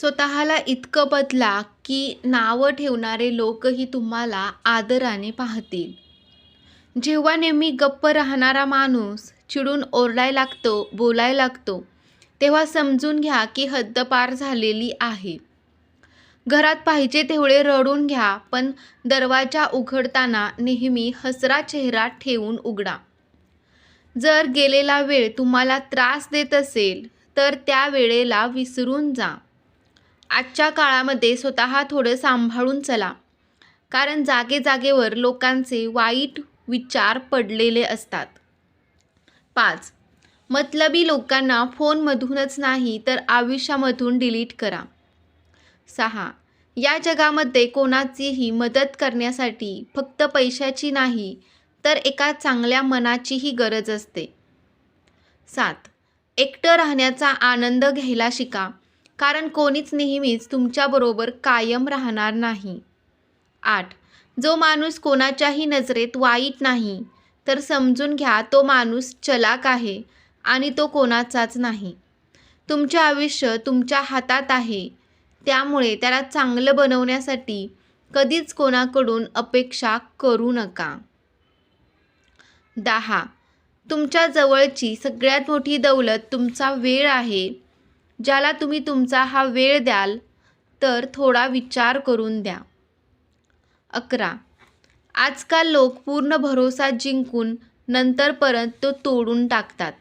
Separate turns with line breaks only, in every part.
स्वतःला इतकं बदला की नावं ठेवणारे लोकही तुम्हाला आदराने पाहतील. जेव्हा नेहमी गप्प राहणारा माणूस चिडून ओरडायला लागतो बोलाय लागतो तेव्हा समजून घ्या की हद्दपार झालेली आहे. घरात पाहिजे तेवढे रडून घ्या पण दरवाजा उघडताना नेहमी हसरा चेहरा ठेवून उघडा. जर गेलेला वेळ तुम्हाला त्रास देत असेल तर त्या वेळेला विसरून जा. आजच्या काळामध्ये स्वतः थोडं सांभाळून चला. कारण जागे जागेवर लोकांचे वाईट विचार पडलेले असतात. पाच. मतलबी लोकांना फोनमधूनच नाही तर आयुष्यामधून डिलीट करा. सहा. या जगामध्ये कोणाचीही मदत करण्यासाठी फक्त पैशाची नाही तर एका चांगल्या मनाचीही गरज असते. सात. एकटं राहण्याचा आनंद घ्यायला शिका. कारण कोणीच नेहमीच तुमच्याबरोबर कायम राहणार नाही. आठ. जो माणूस कोणाच्याही नजरेत वाईट नाही तर समजून घ्या तो माणूस चलाक आहे आणि तो कोणाचाच नाही. तुमचे आयुष्य तुमच्या हातात आहे. त्यामुळे त्याला चांगलं बनवण्यासाठी कधीच कोणाकडून अपेक्षा करू नका. दहा. तुमच्या जवळची सगळ्यात मोठी दौलत तुमचा वेळ आहे. ज्याला तुम्ही तुमचा हा वेळ द्याल तर थोडा विचार करून द्या. अकरा. आजकाल लोक पूर्ण भरोसा जिंकून नंतर परत तो तोडून टाकतात.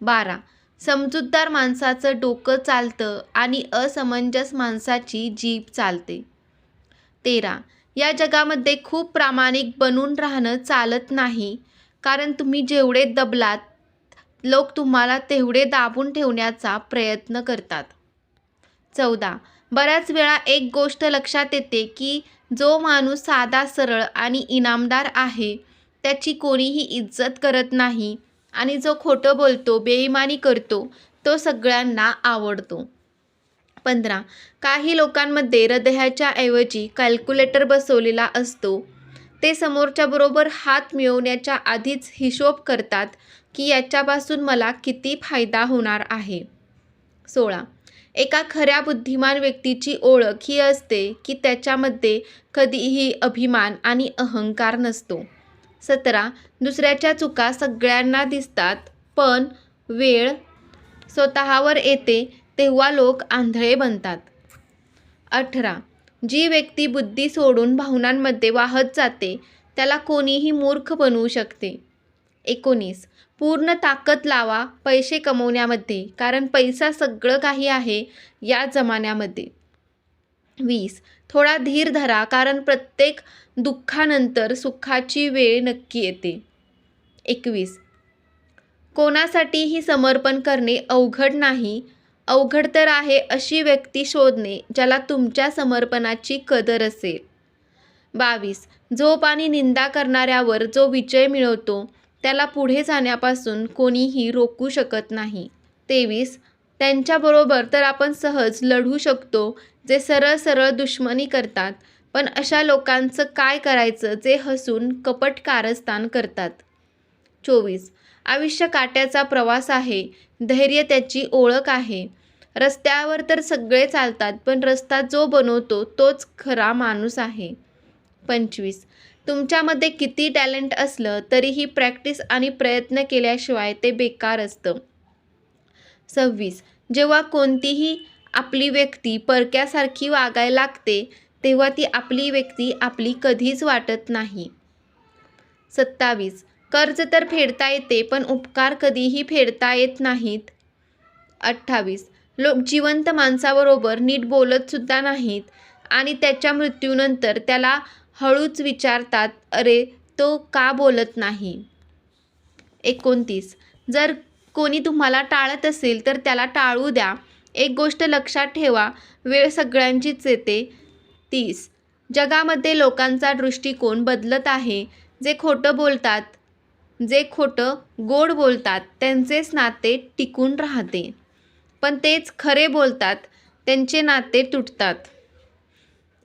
बारा. समजूतदार माणसाचं डोकं चालतं आणि असमंजस माणसाची जीभ चालते. तेरा. या जगामध्ये खूप प्रामाणिक बनून राहणं चालत नाही कारण तुम्ही जेवढे दबलात लोक तुम्हाला तेवढे दाबून ठेवण्याचा प्रयत्न करतात. चौदा. बऱ्याच वेळा एक गोष्ट लक्षात येते की जो माणूस साधा सरळ आणि इनामदार आहे त्याची कोणीही इज्जत करत नाही आणि जो खोटं बोलतो बेईमानी करतो तो सगळ्यांना आवडतो. पंधरा. काही लोकांमध्ये हृदयाच्या ऐवजी कॅल्क्युलेटर बसवलेला असतो. ते समोरच्याबरोबर हात मिळवण्याच्या आधीच हिशोब करतात की याच्यापासून मला किती फायदा होणार आहे. सोळा. एका खऱ्या बुद्धिमान व्यक्तीची ओळख ही असते की त्याच्यामध्ये कधीही अभिमान आणि अहंकार नसतो. सतरा. दुसऱ्याच्या चुका सगळ्यांना दिसतात पण वेळ स्वतःवर येते तेव्हा लोक आंधळे बनतात. अठरा. जी व्यक्ती बुद्धी सोडून भावनांमध्ये वाहत जाते त्याला कोणीही मूर्ख बनवू शकते. एकोणीस. पूर्ण ताकद लावा पैसे कमवण्यामध्ये कारण पैसा सगळं काही आहे या जमान्यामध्ये. वीस. थोडा धीर धरा कारण प्रत्येक दुःखानंतर सुखाची वेळ नक्की येते. एकवीस. कोणासाठीही समर्पण करणे अवघड नाही अवघड तर आहे अशी व्यक्ती शोधणे ज्याला तुमच्या समर्पणाची कदर असेल. बावीस. झोप आणि निंदा करणाऱ्यावर जो विजय मिळवतो त्याला पुढे जाण्यापासून कोणीही रोखू शकत नाही. तेवीस. त्यांच्याबरोबर तर आपण सहज लढू शकतो जे सरळ सरळ दुश्मनी करतात पण अशा लोकांचं काय करायचं जे हसून कपट कारस्थान करतात? चोवीस. आयुष्य काट्याचा प्रवास आहे धैर्य त्याची ओळख आहे रस्त्यावर तर सगळे चालतात पण रस्ता जो बनवतो तोच खरा माणूस आहे. पंचवीस. तुमच्यामध्ये किती टॅलेंट असलं तरीही प्रॅक्टिस आणि प्रयत्न केल्याशिवाय ते बेकार असतं. सव्वीस. जेव्हा कोणतीही आपली व्यक्ती परक्यासारखी वागायला लागते तेव्हा ती आपली व्यक्ती आपली कधीच वाटत नाही. सत्तावीस. कर्ज तर फेडता येते पण उपकार कधीही फेडता येत नाहीत. अठ्ठावीस. लोक जिवंत माणसाबरोबर नीट बोलतसुद्धा नाहीत आणि त्याच्या मृत्यूनंतर त्याला हळूच विचारतात अरे तो का बोलत नाही? एकोणतीस. जर कोणी तुम्हाला टाळत असेल तर त्याला टाळू द्या. एक गोष्ट लक्षात ठेवा वेळ सगळ्यांचीच येते. तीस. जगामध्ये लोकांचा दृष्टिकोन बदलत आहे. जे खोटं बोलतात जे खोटं गोड बोलतात त्यांचेच नाते टिकून राहते. पण तेच खरे बोलतात त्यांचे नाते तुटतात.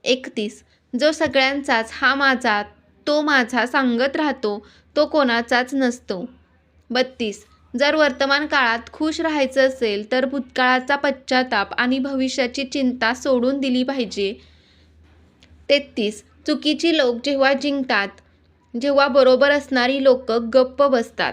एकतीस. जो सगळ्यांचाच हा माझा तो माझा सांगत राहतो तो कोणाचाच नसतो. बत्तीस. जर वर्तमान काळात खुश राहायचं असेल तर भूतकाळाचा पश्चाताप आणि भविष्याची चिंता सोडून दिली पाहिजे. तेहतीस. चुकीची लोक जेव्हा जिंकतात जेव्हा बरोबर असणारी लोक गप्प बसतात.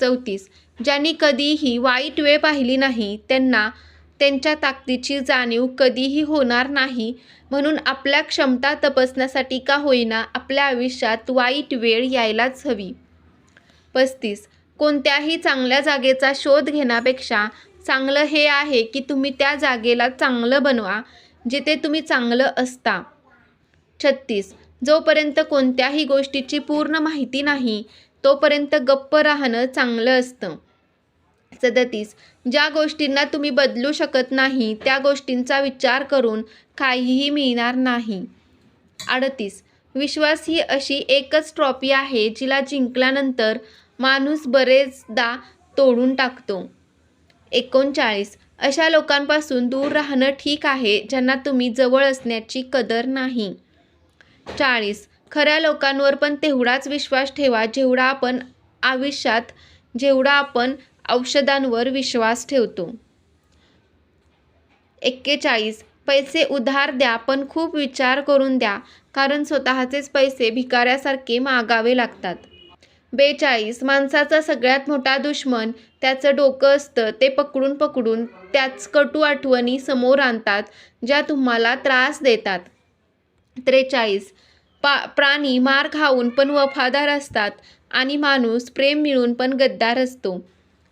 चौतीस. ज्यांनी कधीही वाईट वेळ पाहिली नाही त्यांना त्यांच्या ताकदीची जाणीव कधीही होणार नाही म्हणून आपल्या क्षमता तपासण्यासाठी का होईना आपल्या आयुष्यात वाईट वेळ यायलाच हवी. पस्तीस. कोणत्याही चांगल्या जागेचा शोध घेण्यापेक्षा चांगलं हे आहे की तुम्ही त्या जागेला चांगलं बनवा जिथे तुम्ही चांगलं असता. छत्तीस. जोपर्यंत कोणत्याही गोष्टीची पूर्ण माहिती नाही तोपर्यंत गप्प राहणं चांगलं असतं. सदतीस. ज्या गोष्टींना तुम्ही बदलू शकत नाही त्या गोष्टींचा विचार करून काहीही मिळणार नाही. अडतीस. विश्वास ही अशी एकच ट्रॉफी आहे जिला जिंकल्यानंतर माणूस बरेचदा तोडून टाकतो. एकोणचाळीस. अशा लोकांपासून दूर राहणं ठीक आहे ज्यांना तुम्ही जवळ असण्याची कदर नाही. चाळीस. खऱ्या लोकांवर पण तेवढाच विश्वास ठेवा जेवढा आपण आयुष्यात जेवढा आपण औषधांवर विश्वास ठेवतो. एक्केचाळीस. पैसे उधार द्या पण खूप विचार करून द्या कारण स्वतःचेच पैसे भिकाऱ्यासारखे मागावे लागतात. बेचाळीस. माणसाचा सगळ्यात मोठा दुश्मन त्याचं डोकं असतं ते पकडून पकडून त्याच कटू आठवणी समोर आणतात ज्या तुम्हाला त्रास देतात. त्रेचाळीस. पा प्राणी मार खाऊन पण वफादार असतात आणि माणूस प्रेम मिळून पण गद्दार असतो.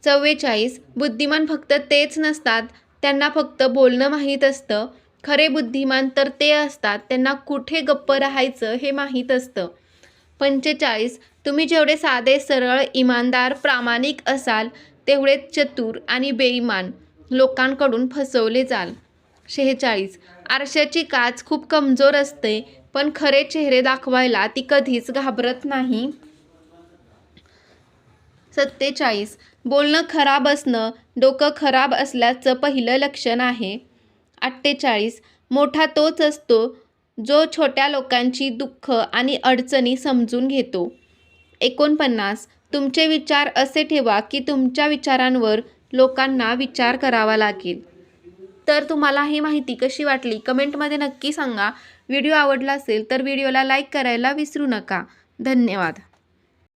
चव्वेचाळीस बुद्धिमान फक्त तेच नसतात त्यांना फक्त बोलणं माहीत असतं. खरे बुद्धिमान तर ते असतात त्यांना कुठे गप्प राहायचं हे माहीत असतं. पंचेचाळीस तुम्ही जेवढे साधे सरळ इमानदार प्रामाणिक असाल तेवढे चतुर आणि बेईमान लोकांकडून फसवले जाल. शेहेचाळीस आरशाची काच खूप कमजोर असते पण खरे चेहरे दाखवायला ती कधीच घाबरत नाही. सत्तेचाळीस. बोलणं खराब असणं डोकं खराब असल्याचं पहिलं लक्षण आहे. अठ्ठेचाळीस. मोठा तोच असतो जो छोट्या लोकांची दुःख आणि अडचणी समजून घेतो. एकोणपन्नास. तुमचे विचार असे ठेवा की तुमच्या विचारांवर लोकांना विचार करावा लागेल. तर तुम्हाला ही माहिती कशी वाटली? कमेंटमध्ये नक्की सांगा. व्हिडिओ आवडला असेल तर व्हिडिओला लाईक करायला विसरू नका. धन्यवाद.